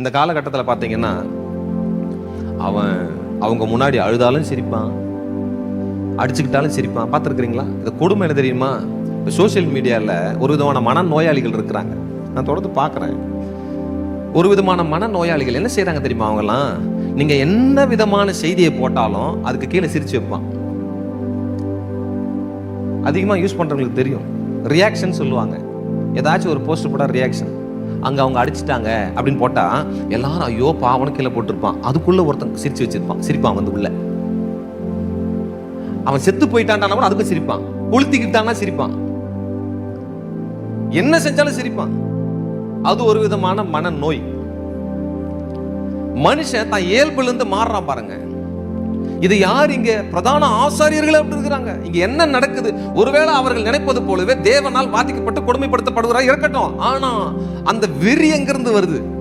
இந்த காலகட்டத்தில் பார்த்தீங்கன்னா அவன் அவங்க முன்னாடி அழுதாலும் சிரிப்பான் அடிச்சுக்கிட்டாலும் சிரிப்பான். பார்த்துருக்குறீங்களா இந்த கொடுமை என்ன தெரியுமா? இப்போ சோஷியல் மீடியாவில் ஒரு விதமான மன நோயாளிகள் இருக்கிறாங்க. நான் தொடர்ந்து பார்க்குறேன் ஒரு விதமான மன நோயாளிகள் என்ன செய்கிறாங்க தெரியுமா அவங்கெல்லாம்? நீங்கள் என்ன விதமான செய்தியை போட்டாலும் அதுக்கு கீழே சிரிச்சு வைப்பான். அதிகமாக யூஸ் பண்ணுறவங்களுக்கு தெரியும். ரியாக்ஷன் சொல்லுவாங்க. ஏதாச்சும் ஒரு போஸ்ட் போட்டால் ரியாக்ஷன் அங்கே அவங்க அடிச்சிட்டாங்க அப்படின்னு போட்டால் எல்லாரும் ஐயோ பாவன கீழே போட்டிருப்பான். அதுக்குள்ளே ஒருத்தன் சிரிச்சு வச்சிருப்பான். சிரிப்பான் வந்து உள்ள. அவன் செத்து போயிட்டான் கூட அதுக்கும் சிரிப்பான். கொளுத்திக்கிட்டான்னா சிரிப்பான். என்ன செஞ்சாலும் சிரிப்பான். அது ஒரு விதமான மன நோய் மனுஷன் தான் இயல்புல இருந்து மாறுறான் பாருங்க. இது யார் இங்க பிரதான ஆசாரியர்கள் அப்படி இருக்கிறாங்க? இங்க என்ன நடக்குது? ஒருவேளை அவர்கள் நினைப்பது போலவே தேவனால் பாதிக்கப்பட்டு கொடுமைப்படுத்தப்படுகிறார் இருக்கட்டும். ஆனா அந்த வெறி எங்கிருந்து வருது?